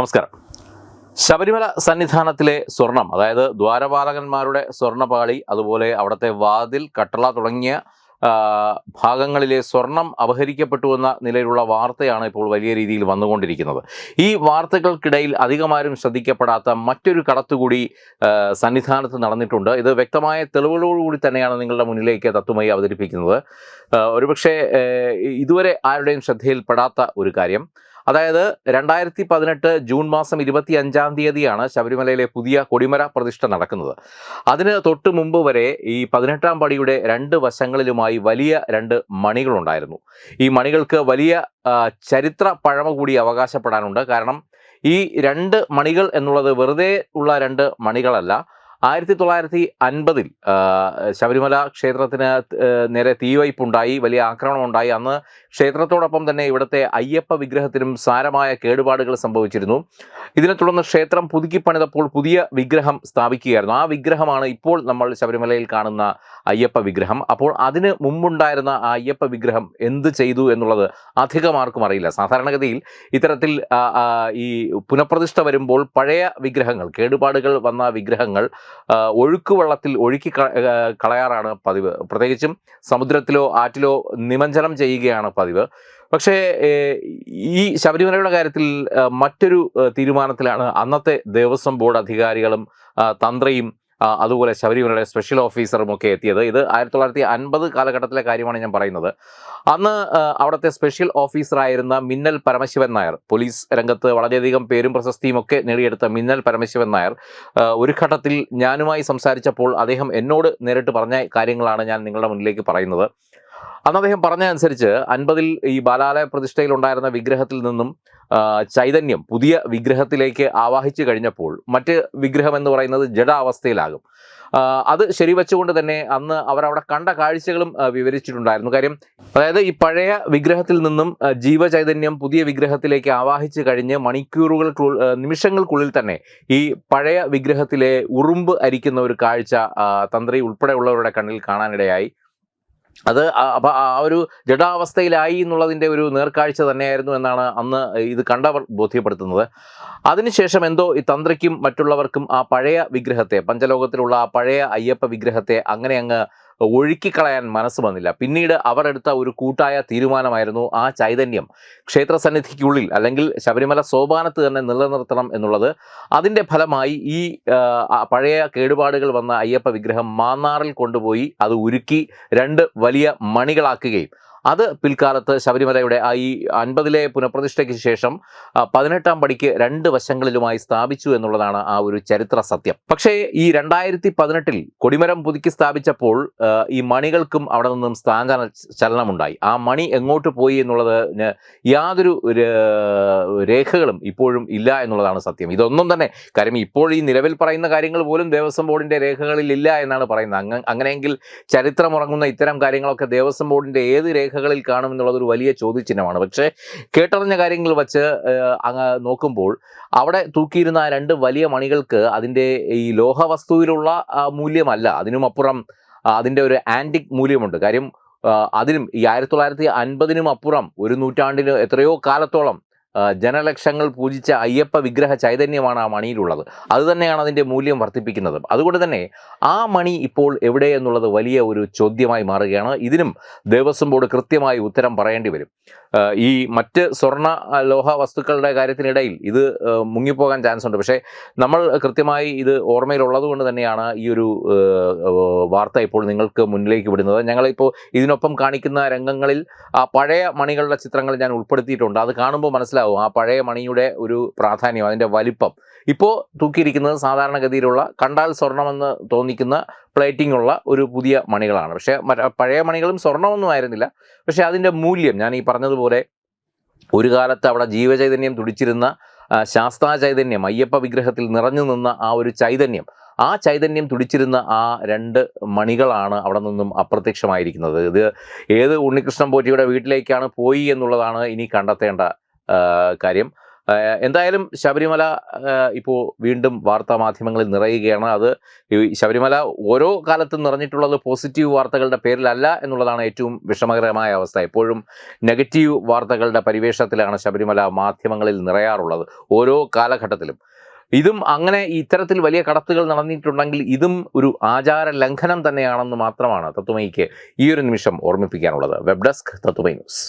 നമസ്കാരം. ശബരിമല സന്നിധാനത്തിലെ സ്വർണം അതായത് ദ്വാരപാലകന്മാരുടെ സ്വർണപാളി അതുപോലെ അവിടുത്തെ വാതിൽ കട്ടള തുടങ്ങിയ ഭാഗങ്ങളിലെ സ്വർണം അപഹരിക്കപ്പെട്ടു എന്ന നിലയിലുള്ള വാർത്തയാണ് ഇപ്പോൾ വലിയ രീതിയിൽ വന്നുകൊണ്ടിരിക്കുന്നത്. ഈ വാർത്തകൾക്കിടയിൽ അധികമാരും ശ്രദ്ധിക്കപ്പെടാത്ത മറ്റൊരു കടത്തുകൂടി സന്നിധാനത്ത് നടന്നിട്ടുണ്ട്. ഇത് വ്യക്തമായ തെളിവുകളോടുകൂടി തന്നെയാണ് നിങ്ങളുടെ മുന്നിലേക്ക് തത്വമായി അവതരിപ്പിക്കുന്നത്. ഒരുപക്ഷെ ഇതുവരെ ആരുടെയും ശ്രദ്ധയിൽപ്പെടാത്ത ഒരു കാര്യം. അതായത് രണ്ടായിരത്തി പതിനെട്ട് ജൂൺ മാസം ഇരുപത്തി അഞ്ചാം തീയതിയാണ് ശബരിമലയിലെ പുതിയ കൊടിമര പ്രതിഷ്ഠ നടക്കുന്നത്. അതിന് തൊട്ട് മുമ്പ് വരെ ഈ പതിനെട്ടാം പടിയുടെ രണ്ട് വശങ്ങളിലുമായി വലിയ രണ്ട് മണികളുണ്ടായിരുന്നു. ഈ മണികൾക്ക് വലിയ ചരിത്ര പഴമ കൂടി അവകാശപ്പെടാനുണ്ട്. കാരണം ഈ രണ്ട് മണികൾ എന്നുള്ളത് വെറുതെ ഉള്ള രണ്ട് മണികളല്ല ആയിരത്തി തൊള്ളായിരത്തി അൻപതിൽ ശബരിമല ക്ഷേത്രത്തിന് നേരെ തീവയ്പുണ്ടായി വലിയ ആക്രമണം ഉണ്ടായി അന്ന് ക്ഷേത്രത്തോടൊപ്പം തന്നെ ഇവിടുത്തെ അയ്യപ്പ വിഗ്രഹത്തിനും സാരമായ കേടുപാടുകൾ സംഭവിച്ചിരുന്നു. ഇതിനെ തുടർന്ന് ക്ഷേത്രം പുതുക്കി പണിതപ്പോൾ പുതിയ വിഗ്രഹം സ്ഥാപിക്കുകയായിരുന്നു. ആ വിഗ്രഹമാണ് ഇപ്പോൾ നമ്മൾ ശബരിമലയിൽ കാണുന്ന അയ്യപ്പ വിഗ്രഹം. അപ്പോൾ അതിന് മുമ്പുണ്ടായിരുന്ന ആ അയ്യപ്പ വിഗ്രഹം എന്ത് ചെയ്തു എന്നുള്ളത് അധികമാർക്കും അറിയില്ല. സാധാരണഗതിയിൽ ഇത്തരത്തിൽ ഈ പുനഃപ്രതിഷ്ഠ വരുമ്പോൾ പഴയ വിഗ്രഹങ്ങൾ കേടുപാടുകൾ വന്ന വിഗ്രഹങ്ങൾ ആ, ഒഴുക്കുവെള്ളത്തിൽ ഒഴുക്കി കളയാറാണ് പതിവ്. പ്രത്യേകിച്ചും സമുദ്രത്തിലോ ആറ്റിലോ നിമഞ്ജനം ചെയ്യുകയാണ് പതിവ്. പക്ഷേ ഈ ശബരിമലയുടെ കാര്യത്തിൽ മറ്റൊരു തീരുമാനത്തിലാണ് അന്നത്തെ ദേവസ്വം ബോർഡ് അധികാരികളും തന്ത്രിയും അതുപോലെ ശബരിമലയുടെ സ്പെഷ്യൽ ഓഫീസറും ഒക്കെ എത്തിയത്. ഇത് ആയിരത്തി തൊള്ളായിരത്തി അൻപത് കാലഘട്ടത്തിലെ കാര്യമാണ് ഞാൻ പറയുന്നത്. അന്ന് അവിടുത്തെ സ്പെഷ്യൽ ഓഫീസറായിരുന്ന മിന്നൽ പരമശിവൻ നായർ പോലീസ് രംഗത്ത് വളരെയധികം പേരും പ്രശസ്തിയും ഒക്കെ നേടിയെടുത്ത മിന്നൽ പരമശിവൻ നായർ ഒരു ഘട്ടത്തിൽ ഞാനുമായി സംസാരിച്ചപ്പോൾ അദ്ദേഹം എന്നോട് നേരിട്ട് പറഞ്ഞ കാര്യങ്ങളാണ് ഞാൻ നിങ്ങളുടെ മുന്നിലേക്ക് പറയുന്നത്. അന്ന് അദ്ദേഹം പറഞ്ഞതനുസരിച്ച് അൻപതിൽ ഈ ബാലാലയ പ്രതിഷ്ഠയിൽ ഉണ്ടായിരുന്ന വിഗ്രഹത്തിൽ നിന്നും ചൈതന്യം പുതിയ വിഗ്രഹത്തിലേക്ക് ആവാഹിച്ചു കഴിഞ്ഞപ്പോൾ മറ്റ് വിഗ്രഹം എന്ന് പറയുന്നത് ജഡാവസ്ഥയിലാകും അത് ശരിവെച്ചുകൊണ്ട് തന്നെ അന്ന് അവരവിടെ കണ്ട കാഴ്ചകളും വിവരിച്ചിട്ടുണ്ടായിരുന്നു. കാര്യം അതായത് ഈ പഴയ വിഗ്രഹത്തിൽ നിന്നും ജീവചൈതന്യം പുതിയ വിഗ്രഹത്തിലേക്ക് ആവാഹിച്ചു കഴിഞ്ഞ് മണിക്കൂറുകൾ നിമിഷങ്ങൾക്കുള്ളിൽ തന്നെ ഈ പഴയ വിഗ്രഹത്തിലെ ഉറുമ്പ് അരിക്കുന്ന ഒരു കാഴ്ച തന്ത്രി ഉൾപ്പെടെയുള്ളവരുടെ കണ്ണിൽ കാണാനിടയായി. അത് ആ- ആ ഒരു ജഡാവസ്ഥയിലായി എന്നുള്ളതിന്റെ ഒരു നേർക്കാഴ്ച തന്നെയായിരുന്നു എന്നാണ് അന്ന് ഇത് കണ്ടവർ ബോധ്യപ്പെടുത്തുന്നത്. അതിനുശേഷം എന്തോ ഈ തന്ത്രിക്കും മറ്റുള്ളവർക്കും ആ പഴയ വിഗ്രഹത്തെ പഞ്ചലോകത്തിലുള്ള ആ പഴയ അയ്യപ്പ വിഗ്രഹത്തെ അങ്ങനെ അങ്ങ് ഒഴുക്കിക്കളയാൻ മനസ്സ് വന്നില്ല. പിന്നീട് അവർ എടുത്ത ഒരു കൂട്ടായ തീരുമാനമായിരുന്നു ആ ചൈതന്യം. ക്ഷേത്രസന്നിധിക്കുള്ളിൽ അല്ലെങ്കിൽ ശബരിമല സോപാനത്ത് തന്നെ നിലനിർത്തണം എന്നുള്ളത്. അതിന്റെ ഫലമായി ഈ പഴയ കേടുപാടുകൾ വന്ന അയ്യപ്പ വിഗ്രഹം മാന്നാറിൽ കൊണ്ടുപോയി അത് ഉരുക്കി രണ്ട് വലിയ മണികളാക്കുകയും അത് പിൽക്കാലത്ത് ശബരിമലയുടെ ഈ അൻപതിലെ പുനഃപ്രതിഷ്ഠയ്ക്ക് ശേഷം പതിനെട്ടാം പടിക്ക് രണ്ട് വശങ്ങളിലുമായി സ്ഥാപിച്ചു എന്നുള്ളതാണ് ആ ഒരു ചരിത്ര സത്യം. പക്ഷേ ഈ രണ്ടായിരത്തി പതിനെട്ടിൽ കൊടിമരം പുതുക്കി സ്ഥാപിച്ചപ്പോൾ ഈ മണികൾക്കും അവിടെ നിന്നും സ്ഥാന ചലനമുണ്ടായി. ആ മണി എങ്ങോട്ട് പോയി എന്നുള്ളത് യാതൊരു രേഖകളും ഇപ്പോഴും ഇല്ല എന്നുള്ളതാണ് സത്യം. ഇതൊന്നും തന്നെ കാര്യം ഇപ്പോൾ ഈ നിലവിൽ പറയുന്ന കാര്യങ്ങൾ പോലും ദേവസ്വം ബോർഡിന്റെ രേഖകളിൽ ഇല്ല എന്നാണ് പറയുന്നത്. അങ്ങ അങ്ങനെയെങ്കിൽ ചരിത്രമുറങ്ങുന്ന ഇത്തരം കാര്യങ്ങളൊക്കെ ദേവസ്വം ബോർഡിന്റെ ഏത് രേഖകളിൽ കാണും എന്നുള്ളത് ഒരു വലിയ ചോദ്യചിഹ്നമാണ്. പക്ഷേ കേട്ടറിഞ്ഞ കാര്യങ്ങൾ വച്ച് നോക്കുമ്പോൾ അവിടെ തൂക്കിയിരുന്ന രണ്ട് വലിയ മണികൾക്ക് അതിന്റെ ഈ ലോഹവസ്തുവിലുള്ള മൂല്യമല്ല. അതിനുമപ്പുറം അപ്പുറം അതിന്റെ ഒരു ആന്റിക് മൂല്യമുണ്ട്. കാര്യം അതിനും ഈ ആയിരത്തി തൊള്ളായിരത്തി അൻപതിനും അപ്പുറം ഒരു നൂറ്റാണ്ടിന് എത്രയോ കാലത്തോളം ജനലക്ഷങ്ങൾ പൂജിച്ച അയ്യപ്പ വിഗ്രഹ ചൈതന്യമാണ് ആ മണിയിലുള്ളത്. അതുതന്നെയാണ് അതിന്റെ മൂല്യം വർദ്ധിപ്പിക്കുന്നത്. അതുകൊണ്ട് തന്നെ ആ മണി ഇപ്പോൾ എവിടെ എന്നുള്ളത് വലിയ ഒരു ചോദ്യമായി മാറുകയാണ്. ഇതിനും ദേവസ്വം ബോർഡ് കൃത്യമായി ഉത്തരം പറയേണ്ടി വരും. ഈ മറ്റ് സ്വർണ ലോഹ വസ്തുക്കളുടെ കാര്യത്തിനിടയിൽ ഇത് മുങ്ങിപ്പോകാൻ ചാൻസ് ഉണ്ട്. പക്ഷേ നമ്മൾ കൃത്യമായി ഇത് ഓർമ്മയിലുള്ളത് കൊണ്ട് തന്നെയാണ് ഈ ഒരു വാർത്ത ഇപ്പോൾ നിങ്ങൾക്ക് മുന്നിലേക്ക് വിടുന്നത്. ഞങ്ങളിപ്പോൾ ഇതിനൊപ്പം കാണിക്കുന്ന രംഗങ്ങളിൽ ആ പഴയ മണികളുടെ ചിത്രങ്ങൾ ഞാൻ ഉൾപ്പെടുത്തിയിട്ടുണ്ട്. അത് കാണുമ്പോൾ മനസ്സിലാവും ആ പഴയ മണിയുടെ ഒരു പ്രാധാന്യം അതിന്റെ വലിപ്പം. ഇപ്പോൾ തൂക്കിയിരിക്കുന്നത് സാധാരണഗതിയിലുള്ള കണ്ടാൽ സ്വർണമെന്ന് തോന്നിക്കുന്ന പ്ലേറ്റിംഗ് ഉള്ള ഒരു പുതിയ മണികളാണ്. പക്ഷേ പഴയ മണികളും സ്വർണമൊന്നും ആയിരുന്നില്ല. പക്ഷേ അതിന്റെ മൂല്യം ഞാൻ ഈ പറഞ്ഞതുപോലെ ഒരു കാലത്ത് അവിടെ ജീവചൈതന്യം തുടിച്ചിരുന്ന ശാസ്താ ചൈതന്യം അയ്യപ്പ വിഗ്രഹത്തിൽ നിറഞ്ഞു നിന്ന ആ ഒരു ചൈതന്യം ആ ചൈതന്യം തുടിച്ചിരുന്ന ആ രണ്ട് മണികളാണ് അവിടെ നിന്നും അപ്രത്യക്ഷമായിരിക്കുന്നത്. ഇത് ഏത് ഉണ്ണികൃഷ്ണൻ പോറ്റിയുടെ വീട്ടിലേക്കാണ് പോയി എന്നുള്ളതാണ് ഇനി കണ്ടെത്തേണ്ട കാര്യം. എന്തായാലും ശബരിമല ഇപ്പോൾ വീണ്ടും വാർത്താ മാധ്യമങ്ങളിൽ നിറയുകയാണ്. അത് ശബരിമല ഓരോ കാലത്തും നിറഞ്ഞിട്ടുള്ളത് പോസിറ്റീവ് വാർത്തകളുടെ പേരിലല്ല എന്നുള്ളതാണ് ഏറ്റവും വിഷമകരമായ അവസ്ഥ. എപ്പോഴും നെഗറ്റീവ് വാർത്തകളുടെ പരിവേഷത്തിലാണ് ശബരിമല മാധ്യമങ്ങളിൽ നിറയാറുള്ളത് ഓരോ കാലഘട്ടത്തിലും. ഇതും അങ്ങനെ ഇത്തരത്തിൽ വലിയ കടത്തുകൾ നടന്നിട്ടുണ്ടെങ്കിൽ ഇതും ഒരു ആചാര ലംഘനം തന്നെയാണെന്ന് മാത്രമാണ് തത്വമയിക്ക് ഈ ഒരു നിമിഷം ഓർമ്മിപ്പിക്കാനുള്ളത്. Web desk Tatwamayi news.